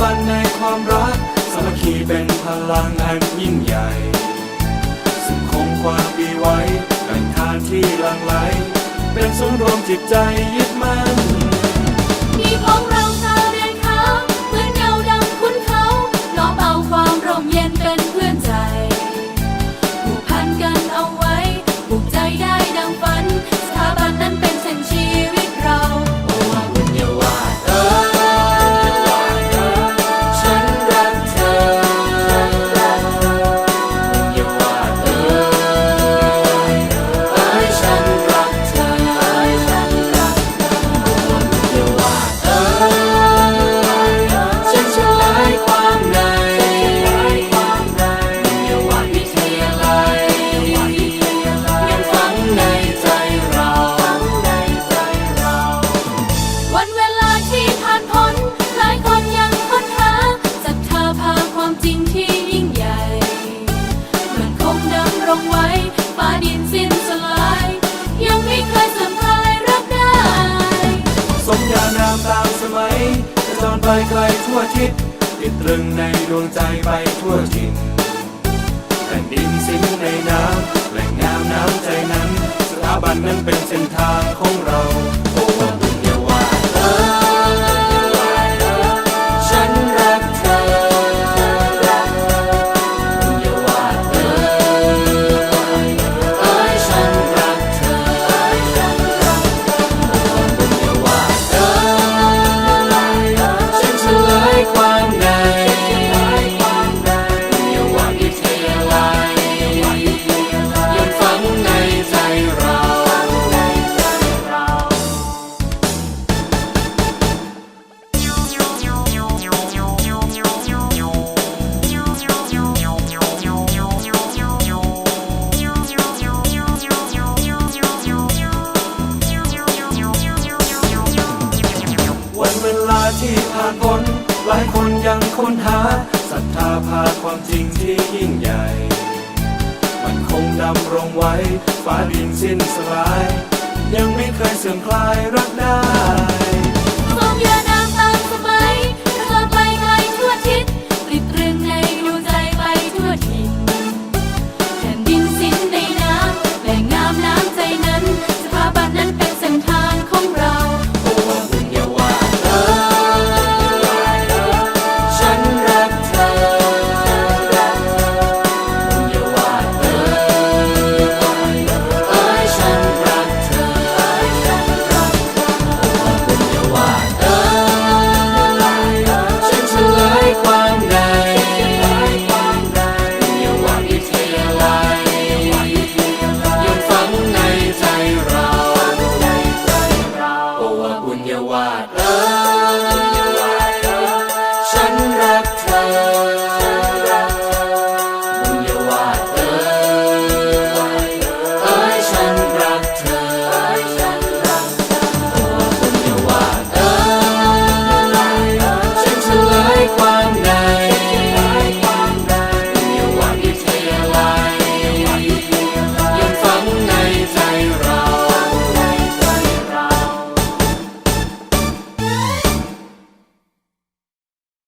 บันในความรัก สามัคคีเป็นพลังอันยิ่งใหญ่ ซึ่งคงความดีไว้เป็นทานที่หลั่งไหล เป็นศูนย์รวมจิตใจยึดมั่นมีของ งไว้ฟ้าดินสิ้นสลาย ยังไม่เคยเสื่อมคลายรักได้ สมญานามตามสมัยกระจรไปไกลทั่วทิศติดตรึงในดวงใจไปทั่วทิศแผ่นดินสิ้นในน้ำแหล่งงามน้ำใจนั้น สถาบันนั้นเป็นเส้นทางของ ที่ผ่านพ้นหลายคนยังค้นหาศรัทธาพาความจริงที่ยิ่งใหญ่ มันคงดำรงไว้ฟ้าดินสิ้นสลาย ยังไม่เคยเสื่อมคลายรักได้